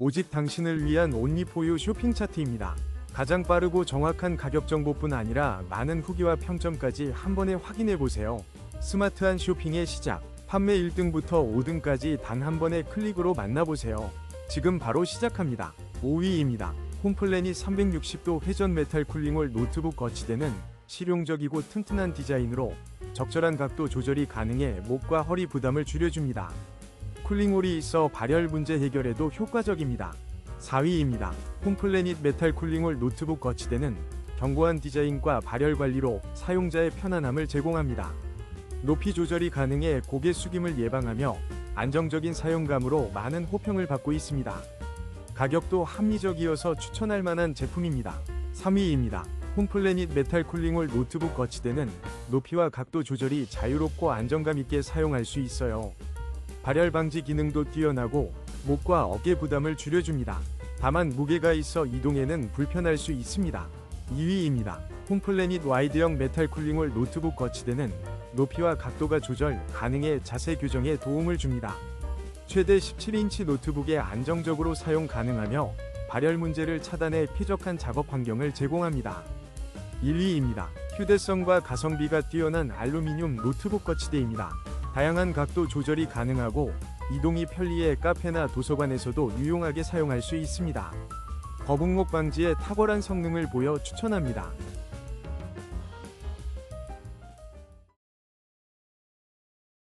오직 당신을 위한 온리포유 쇼핑 차트입니다. 가장 빠르고 정확한 가격 정보뿐 아니라 많은 후기와 평점까지 한 번에 확인해 보세요. 스마트한 쇼핑의 시작. 판매 1등부터 5등까지 단 한 번의 클릭으로 만나보세요. 지금 바로 시작합니다. 5위입니다. 홈플래닛 360도 회전 메탈 쿨링홀 노트북 거치대는 실용적이고 튼튼한 디자인으로 적절한 각도 조절이 가능해 목과 허리 부담을 줄여줍니다. 쿨링홀이 있어 발열 문제 해결에도 효과적입니다. 4위입니다. 홈플래닛 메탈 쿨링홀 노트북 거치대는 견고한 디자인과 발열 관리로 사용자의 편안함을 제공합니다. 높이 조절이 가능해 고개 숙임을 예방하며 안정적인 사용감으로 많은 호평을 받고 있습니다. 가격도 합리적이어서 추천할 만한 제품입니다. 3위입니다. 홈플래닛 메탈 쿨링홀 노트북 거치대는 높이와 각도 조절이 자유롭고 안정감 있게 사용할 수 있어요. 발열 방지 기능도 뛰어나고 목과 어깨 부담을 줄여줍니다. 다만 무게가 있어 이동에는 불편할 수 있습니다. 2위입니다. 홈플래닛 와이드형 메탈 쿨링홀 노트북 거치대는 높이와 각도가 조절 가능해 자세 교정에 도움을 줍니다. 최대 17인치 노트북에 안정적으로 사용 가능하며 발열 문제를 차단해 쾌적한 작업 환경을 제공합니다. 1위입니다. 휴대성과 가성비가 뛰어난 알루미늄 노트북 거치대입니다. 다양한 각도 조절이 가능하고 이동이 편리해 카페나 도서관에서도 유용하게 사용할 수 있습니다. 거북목 방지에 탁월한 성능을 보여 추천합니다.